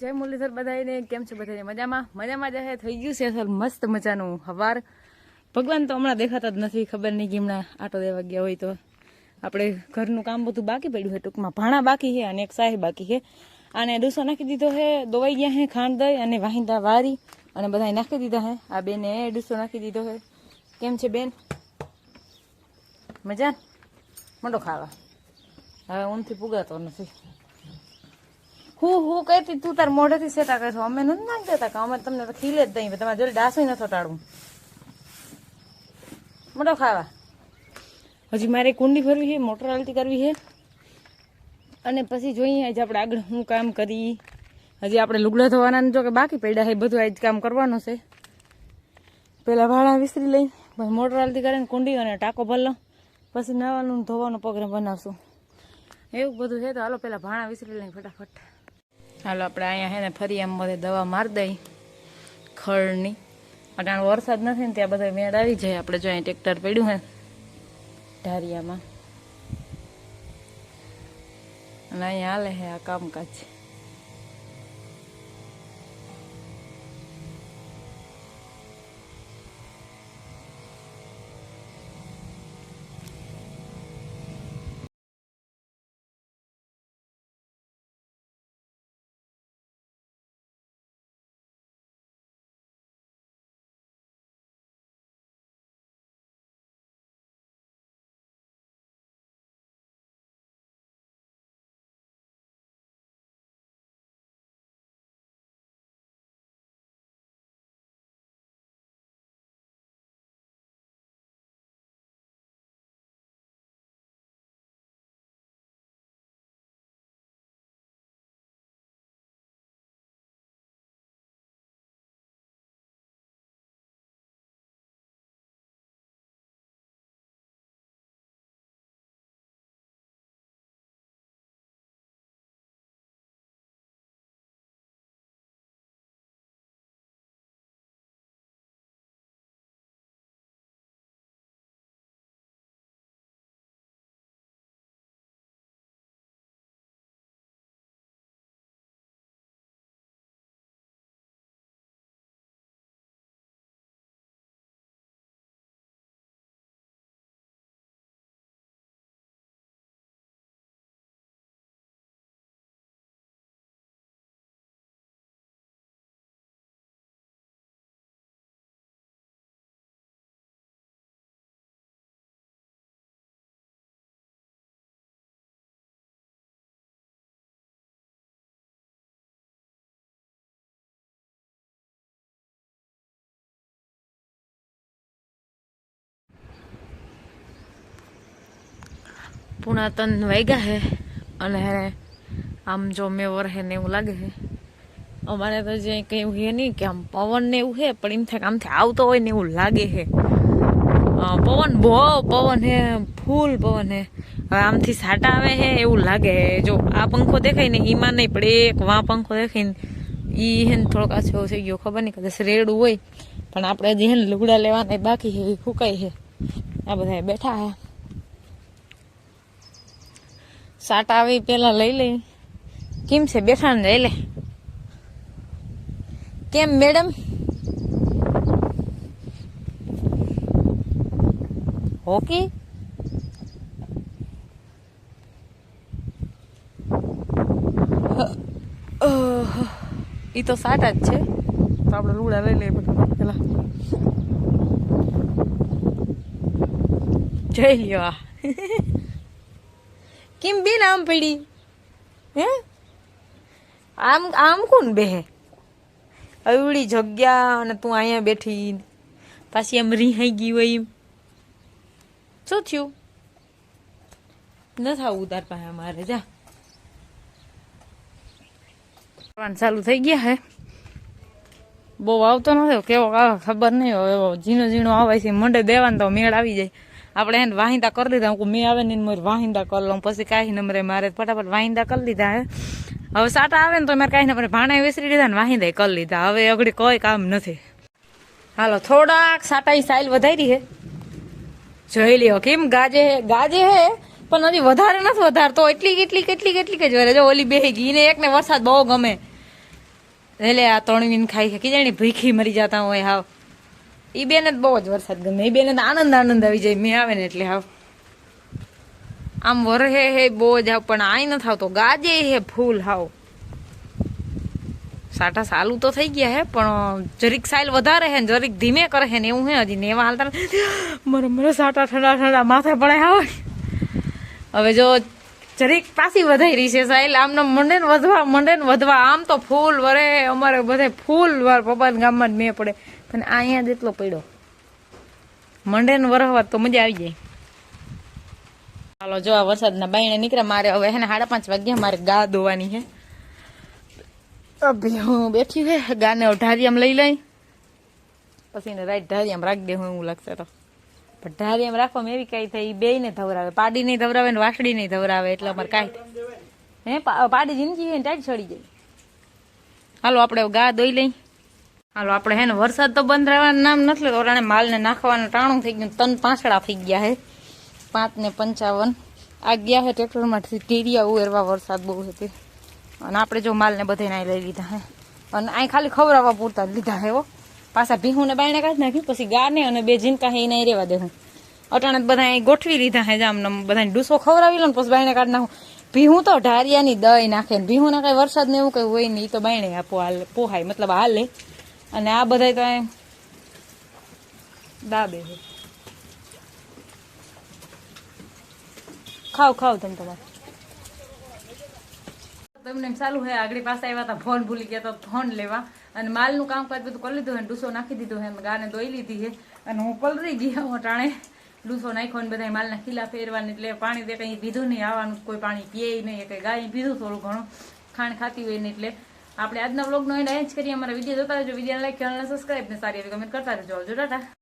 જય મુરલીધર બધાને કેમ છે બધાને મજામાં? મજામાં જ થઈ ગયું છે અસલ મસ્ત મજાનું હવાર. ભગવાન તો હમણાં દેખાતા જ નથી, ખબર નહીં કે હમણાં આટો દેવા ગયા હોય તો. આપણે ઘરનું કામ બધું બાકી પડ્યું છે, ટૂંકમાં. ભાણા બાકી છે અને એક સાહી બાકી છે. અને ડૂસો નાખી દીધો છે દોવાઈ ગયા છે ખાંડ દઈ અને વાહિંદા વારી અને બધાએ નાખી દીધા છે. આ બેને ડૂસો નાખી દીધો છે. કેમ છે બેન? મજા? મંડો ખાવા. હવે ઊનથી પુગાતો નથી. હું હું કહેતી, તું તાર મોઢેથી સેટા છો અમે નથી નાખી દેતા કે અમે તમને તો ખીલે જ દઈએ તમારે જોડે ડાસું નથી ટાળવું મોટો ખાવા. હજી મારે કુંડી ભરવી છે, મોટર આલતી કરવી છે. અને પછી જોઈએ, આજે આપણે આગળ હું કામ કરી. હજી આપણે લુગડા ધોવાના જો કે બાકી પડ્યા છે, બધું આજ કામ કરવાનું છે. પહેલાં ભાડા વિસરી લઈ, પછી મોટર આલતી કરીને કુંડી અને ટાંકો ભરલો પછી નાવાનું ધોવાનો પ્રોગ્રામ બનાવશું. એવું બધું છે, તો હાલો, પહેલાં ભાણા વિસરી લઈને ફટાફટ. હાલો, આપણે અહીંયા હે ને ફરી એમ બધે દવા મારી દઈ, ખળની. અટાણ વરસાદ નથી ને ત્યાં બધા મેળ આવી જાય. આપણે જો અહીં ટ્રેક્ટર પડ્યું હે ઢારિયામાં. અને અહીંયા હાલે હે આ કામકાજ. પૂણા ત્રણ વાગ્યા હે અને આમ જો મેં વરહે ને એવું લાગે છે અમારે તો જે કંઈ એવું હે નહીં કે આમ પવન ને એવું છે પણ એમ થાય આમથી આવતો હોય ને એવું લાગે છે પવન બહુ, પવન હે, ફૂલ પવન હે. હવે આમથી સાટા આવે હે એવું લાગે હે. જો આ પંખો દેખાય ને એમાં નહીં, પણ એક વા પંખો દેખાય ને એ હે ને થોડોક આછો થઈ ગયો ખબર નહીં, કદાચ રેડું હોય. પણ આપણે જે હે ને લુગડા લેવાના બાકી છે એ ફૂકાય છે આ બધા બેઠા હે. સાટા આવી પેલા લઈ લઈ. કેમ છે? બેઠા ને લઈ લે કેમ મેડમ? હોકી? ઈ તો સાટા જ છે. તો આપણે લુગડા લઈ લઈએ ફટાફટ પેલા. જઈ લ્યો. આ કેમ બેન આમ પડી? હે? આમ આમ કોણ બેહે અવળી જગ્યા અને તું અહીંયા બેઠી. પાછી એમ રીહાઈ ગઈ હોય એમ. શું થયું? ન થાવું તાર પાસે અમારે, જા. ચાલુ થઈ ગયા હે. બહુ આવતો નથી કેવો, આવે ખબર નહીં હવે ઝીણો ઝીણો આવે છે. મંડે દેવાનું તો મેળ આવી જાય. આપણે એને વાહિંદા કરી દીધા હું મેં આવે ને મારે વાહિંદા કરી લઉં, પછી કાંઈ નંબરે મારે ફટાફટ વાહિંદા કરી લીધા હે. હવે સાટા આવે ને તો મારે કાંઈ નંબરે ભાણા વિસરી દીધા ને વાહિંદા કરી લીધા. હવે અગડી કોઈ કામ નથી. હાલો, થોડાક સાટા સાઈલ વધારી હે. જોઈ લ્યો, કેમ ગાજે હે? ગાજે હે, પણ હજી વધારે નથી વધારતો. એટલી કેટલી કેટલી કેટલી જ વરે જો ઓલી બે ગઈ. ને એકને વરસાદ બહુ ગમે. એટલે આ તણવીને ખાઈ છે જાણી ભીખી મરી જતા હોય હાવ. ઈ બેને બહુ જ વરસાદ ગમે. એ બેને આનંદ આનંદ આવી જાય. મેં આવે ને એટલે હાવ. આમ વરહે હે બહુ જ હાવ, પણ આઈ ન થાવતો ગાજે હે ફૂલ હાવ. સાટા સાલું તો થઈ ગયા હે, પણ જરીક સાઈલ વધારે હે જરીક ધીમે કરે હે ને એવું હે, હજી નેવા હાલતા નથી. મરે મરે સાટા ઠંડા ઠંડા માથે પડે હાવ. હવે જો જરીક પાછી વધાઈ રહી છે સાહેલ. આમને મંડે ને વધવા મંડે વધવા. આમ તો ફૂલ વરે, અમારે બધે ફૂલ વાર પપ્પાના ગામમાં જ મેં પડે. પણ અહીંયા જ એટલો પડ્યો. મંડે ને વરહવા તો મજા આવી જાય. ચાલો જો આ વરસાદના બાયણે નીકળે મારે હવે હે ને સાડા પાંચ વાગ્યા મારે ગા ધોવાની છે. અભી હું બેઠી છે. ગાને ઢારિયામાં લઈ લઈ. પછી એને રાઈટ ઢારિયામાં રાખી દે હું એવું લાગશે તો. પણ એમ રાખવામાં એવી કઈ થઈ બે ને ધવરાવે પાડી નહીં ધવરાવે ને વાસડી નહીં ધવરાવે એટલે અમારે કાંઈ હે પાડી જિંદગી હોય ને ટાઈટ ચડી જાય હાલો, આપણે ગા દોઈ લઈ. હાલો, આપણે હે ને વરસાદ તો બંધ રહેવાનું નામ નથી લેતો ઓરાણે માલને નાખવાનું ટાણું થઈ ગયું, તન પાંસડા થઈ ગયા હે. પાંચ ને પંચાવન. આ ગયા હે ટ્રેક્ટરમાંથી, ટીરિયા ઉવેરવા, વરસાદ બહુ છે અને આપણે જો માલને બધે નાઈ લઈ લીધા હે. અને અહીં ખાલી ખવડાવવા પૂરતા લીધા હે હો. પાછા ભીહુને બાયણે કાઢી નાખ્યું, પછી ગાને અને બે જીનકા હે નહીં રહેવા દેવું અટાણે બધા ગોઠવી લીધા હે જામ બધાને ડૂસો ખવડાવી લો ને, પછી બાયણે કાઢી નાખું. ભીહું તો ઢારિયાની દઈ નાખે ને ભીહું ના કઈ વરસાદ ને એવું કઈ હોય નહીં તો બાયણે આપો હાલ, પોહાય, મતલબ હાલે. અને આ બધા તો અહીં દાબે છે. ખાવ ખાવ તમે તમારે. તમને એમ ચાલુ હે, આગળ પાસે આવ્યા હતા, ફોન ભૂલી ગયા તો ફોન લેવા. અને માલનું કામકાજ બધું કરી લીધું હે ડૂસો નાખી દીધો હે ગાને દોઈ લીધી છે અને હું પલરી ગયા હું ટાણે ડૂસો નાખ્યો ને બધા માલના ખીલા ફેરવાની એટલે પાણી તે કંઈ પીધું નહીં, આવવાનું કોઈ પાણી પીએ નહીં કંઈ ગાય પીધું થોડું ઘણું ખાણ ખાતી હોય ને એટલે. આપણે આજના વ્લોગનો એન્ડ જ કરીએ, અમારા વીડિયો જોતા રહેજો વીડિયો લાઈક ચેનલને સબસ્ક્રાઈબ ને સારી એવી કમેન્ટ કરતા રહેજો. ટાટા.